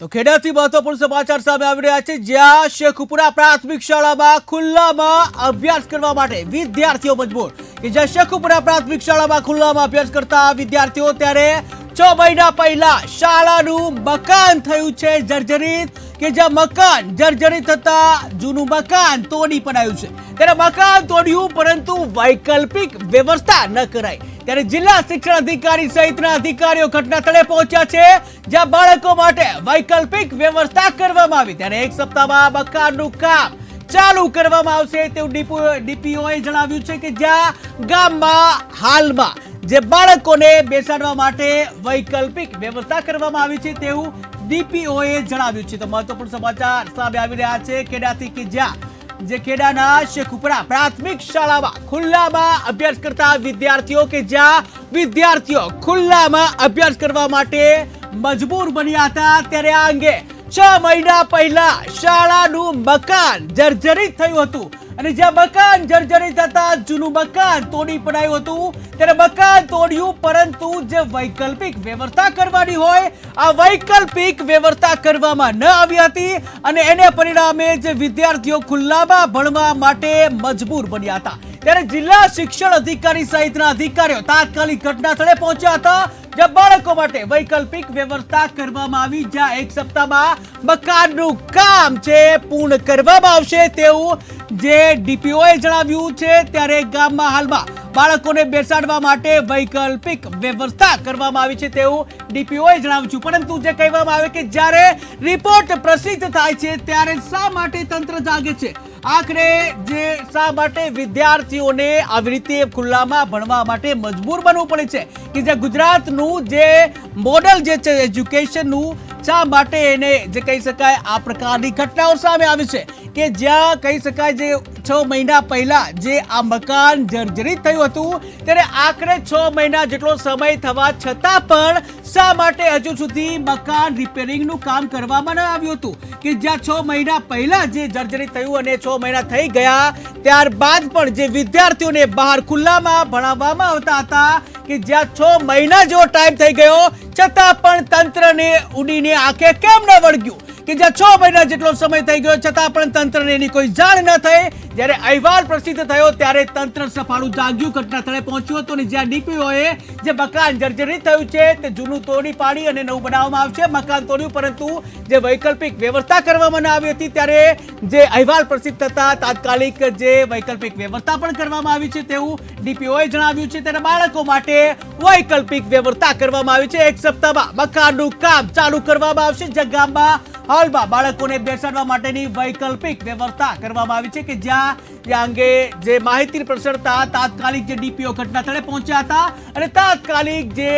તો ખેડાથી મહત્વપૂર્ણ સમાચાર સામે આવી રહ્યા છે. જ્યાં શેખુપુરા પ્રાથમિક શાળામાં ખુલ્લામાં અભ્યાસ કરવા માટે વિદ્યાર્થીઓ મજબૂર. કે જ્યાં શેખુપુરા પ્રાથમિક શાળામાં ખુલ્લામાં અભ્યાસ કરતા વિદ્યાર્થીઓ, ત્યારે છ મહિના પહેલા શાળાનું મકાન થયું છે જર્જરિત. કે જ્યાં મકાન જર્જરિત થતા જૂનું મકાન તોડી પડાયું છે. ત્યારે મકાન તોડ્યું, પરંતુ વૈકલ્પિક વ્યવસ્થા ન કરાઈ. ત્યારે જિલ્લા શિક્ષણ અધિકારી સહિતના અધિકારીઓ ઘટના સ્થળે પહોંચ્યા છે, જ્યાં બાળકો માટે વૈકલ્પિક વ્યવસ્થા કરવામાં આવી. ત્યારે એક સપ્તાહમાં મકાનનું કામ ચાલુ કરવામાં આવશે તેવું ડીપીઓએ જણાવ્યું છે કે જ્યાં ગામમાં હાલમાં જે બાળકોને બેસાડવા માટે વૈકલ્પિક વ્યવસ્થા કરવામાં આવી છે, તેવું ડીપીઓએ જણાવ્યું છે તો મહત્વપૂર્ણ સમાચાર સામે આવી રહ્યા છે. ખેડાથી કે જ્યાં? જે ખેડાના શેખુપરા પ્રાથમિક શાળામાં ખુલ્લામાં અભ્યાસ કરતા વિદ્યાર્થીઓ કે જ્યાં? વિદ્યાર્થીઓ ખુલ્લામાં અભ્યાસ કરવા માટે મજબૂર બન્યા હતા ત્યારે આ અંગે છ મહિના પહેલા શાળાનું મકાન જર્જરિત થયું હતું. અને જ્યાં મકાન જર્જરિત થતા જૂનું મકાન તોડી પડાયું હતું, ત્યારે મકાન તોડ્યું, પરંતુ જે વૈકલ્પિક વ્યવસ્થા કરવાની હોય, આ વૈકલ્પિક વ્યવસ્થા કરવામાં ન આવી હતી અને એને પરિણામે જે વિદ્યાર્થીઓ ખુલ્લામાં ભણવા માટે મજબૂર બન્યા હતા. ત્યારે જિલ્લા શિક્ષણ અધિકારી સહિતના અધિકારીઓ તાત્કાલિક ઘટના સ્થળે પહોંચ્યા હતા, જ્યાં બાળકો માટે વૈકલ્પિક વ્યવસ્થા કરવામાં આવી, જ્યાં એક સપ્તાહમાં મકાનનું કામ છે, પૂર્ણ કરવામાં આવશે તેવું જે ડીપીઓએ જણાવ્યું છે ત્યારે ગામમાં હાલમાં બાળકોને બેસાડવા માટે વૈકલ્પિક વ્યવસ્થા કરવામાં આવી છે તેવું ડીપીઓએ જણાવ્યું છે. પરંતુ જે કહેવામાં આવે કે જ્યારે રિપોર્ટ પ્રસિદ્ધ થાય છે ત્યારે શા માટે તંત્ર જાગે છે? આખરે જે શા માટે વિદ્યાર્થીઓને આવી રીતે ખુલ્લામાં ભણવા માટે મજબૂર બનવું પડે છે? કે જે ગુજરાતનું જે મોડલ જે છે, એજ્યુકેશનનું, શા માટે એને જે કહી શકાય, આ પ્રકારની ઘટનાઓ સામે આવી છે? કે જ્યાં કહી શકાય જે છ મહિના પહેલા જે આ મકાન જર્જરિત થયું હતું, ત્યારે આખરે છ મહિના જેટલો સમય થવા છતાં પણ શા માટે હજુ સુધી મકાન રિપેરિંગનું કામ કરવામાં ન આવ્યું હતું? કે જ્યાં છ મહિના પહેલા જે જર્જરિત થયું અને છ મહિના થઈ ગયા, ત્યારબાદ પણ જે વિદ્યાર્થીઓને બહાર ખુલ્લામાં ભણાવવામાં આવતા હતા, કે જ્યાં છ મહિના જેવો ટાઈમ થઈ ગયો, છતાં પણ તંત્રને ઉડીને આંખે કેમ ન વળગ્યું? કે જ્યાં છ મહિના જેટલો સમય થઈ ગયો, છતાં પણ તંત્રને એની કોઈ જાણ ન થઈ. જ્યારે અહેવાલ પ્રસિદ્ધ થયો, ત્યારે તંત્ર સફાળું જાગ્યું. ઘટના સ્થળે પહોંચ્યું હતું અને જ્યાં ડીપીઓએ જે મકાન જર્જરિત થયું છે, તે જૂનું તોડી પાડી અને નવું બનાવવામાં આવશે મકાન તોડ્યું, પરંતુ જે વૈકલ્પિક વ્યવસ્થા કરવામાં આવી હતી, ત્યારે જે અહેવાલ પ્રસિદ્ધ થતા, તાત્કાલિક જે વૈકલ્પિક વ્યવસ્થા પણ કરવામાં આવી છે તેવું ડીપીઓએ જણાવ્યું છે. ત્યારે બાળકો માટે વૈકલ્પિક વ્યવસ્થા કરવામાં આવી છે. એક સપ્તાહમાં મકાનનું કામ ચાલુ કરવામાં આવશે. જે હાલમાં બાળકોને બેસાડવા માટેની વૈકલ્પિક વ્યવસ્થા કરવામાં આવી છે કે જ્યાં અંગે જે માહિતી પ્રસરતા તાત્કાલિક જે ડીપીઓ ઘટના સ્થળે પહોંચ્યા હતા અને તાત્કાલિક જે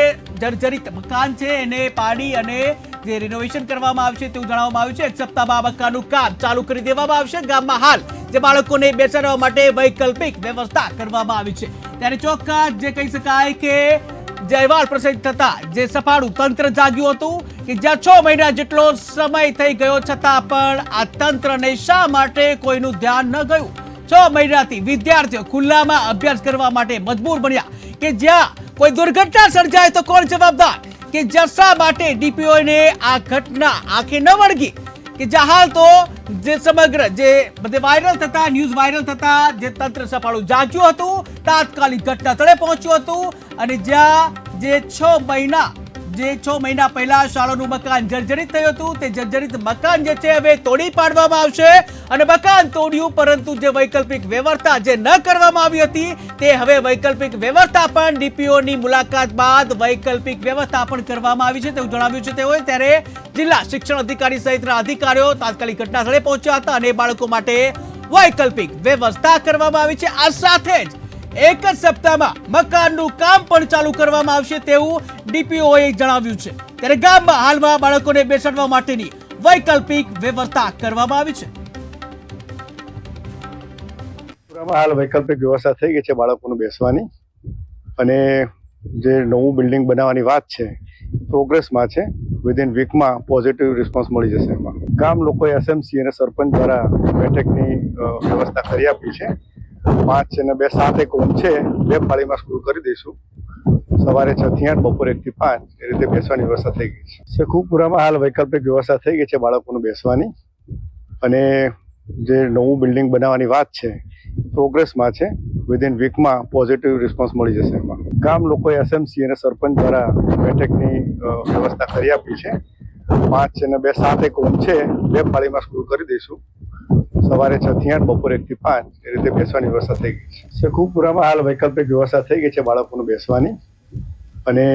જર્જરિત મકાન છે એને પાડી અને જે રિનોવેશન કરવામાં આવશે તેવું જણાવવામાં આવ્યું છે. એક સપ્તાહમાં મકાનનું કામ ચાલુ કરી દેવામાં આવશે. ગામમાં હાલ જે બાળકોને બેસાડવા માટે વૈકલ્પિક વ્યવસ્થા કરવામાં આવી છે. ત્યારે ચોક્કસ જે કહી શકાય કે જે અહેવાલ પ્રસિદ્ધ થતા, જે સફાળું તંત્ર જાગ્યું હતું કે જ્યાં છ મહિના જેટલો સમય થઈ ગયો છતાં પણ આ તંત્રને શા માટે કોઈનું ધ્યાન ન ગયું? છ મહિનાથી વિદ્યાર્થીઓ ખુલ્લામાં અભ્યાસ કરવા માટે મજબૂર બન્યા કે જ્યાં કોઈ દુર્ઘટના સર્જાય તો કોણ જવાબદાર? કે જ્યાં શા માટે ડીપીઓને આ ઘટના આંખે ન વળગી? કે જહાલ તો જે સમગ્ર જે બધે વાયરલ થતા, ન્યૂઝ વાયરલ થતા, જે તંત્ર સફાળું જાગ્યું હતું, તાત્કાલિક ઘટના સ્થળે પહોંચ્યું હતું અને જ્યાં જે છ મહિના જે છ મહિના પહેલા શાળાનું મકાન જર્જરિત થયું હતું, તે જર્જરિત મકાન જે છે હવે તોડી પાડવામાં આવશે. અને મકાન તોડ્યું, પરંતુ જે વૈકલ્પિક વ્યવસ્થા જે ન કરવામાં આવી હતી, તે હવે વૈકલ્પિક વ્યવસ્થા પણ ડીપીઓની મુલાકાત બાદ વૈકલ્પિક વ્યવસ્થા પણ કરવામાં આવી છે, તેવું જણાવ્યું છે તેઓએ. ત્યારે જિલ્લા શિક્ષણ અધિકારી સહિતના અધિકારીઓ તાત્કાલિક ઘટના સ્થળે પહોંચ્યા હતા અને બાળકો માટે વૈકલ્પિક વ્યવસ્થા કરવામાં આવી છે. આ સાથે જ એક જ સપ્તાહમાં મકાનનું કામ પણ ચાલુ કરવામાં આવશે તેવું ડીપીઓએ જણાવ્યું છે. ત્યારે ગામમાં હાલમાં બાળકોને બેસાડવા માટેની વૈકલ્પિક વ્યવસ્થા કરવામાં આવી છે. હાલ વૈકલ્પિક વ્યવસ્થા થઈ ગઈ છે બાળકોનું બેસવાની. અને જે નવું બિલ્ડિંગ બનાવવાની વાત છે, પ્રોગ્રેસમાં છે વિધિન વીકમાં પોઝિટિવ રિસ્પોન્સ મળી જશે એમાં. ગામ લોકોએ એસએમસી અને સરપંચ દ્વારા બેઠકની વ્યવસ્થા કરી આપી છે. પાંચ છે ને બે સાત એક રૂમ છે, બે પાળીમાં સ્કૂલ કરી દઈશું. સવારે છ થી આઠ, બપોરે એક થી પાંચ, એ રીતે બેસવાની વ્યવસ્થા થઈ ગઈ છે. શેખુપુરામાં હાલ વૈકલ્પિક વ્યવસ્થા થઈ ગઈ છે બાળકોનું બેસવાની. અને જે નવું બિલ્ડિંગ બનાવવાની વાત છે, પ્રોગ્રેસમાં છે વિધિન વીકમાં પોઝિટિવ રિસ્પોન્સ મળી જશે એમાં. ગામ લોકોએ એસએમસી અને સરપંચ દ્વારા બેઠકની વ્યવસ્થા કરી આપી છે. પાંચ છે ને બે સાત એક રૂમ છે, બે પાળીમાં સ્કૂલ કરી દઈશું. સવારે છ થી આઠ, બપોરે એક થી પાંચ, એ રીતે બેસવાની વ્યવસ્થા થઈ ગઈ છે. શેખુપુરામાં હાલ વૈકલ્પિક વ્યવસ્થા થઈ ગઈ છે બાળકોનું બેસવાની. અને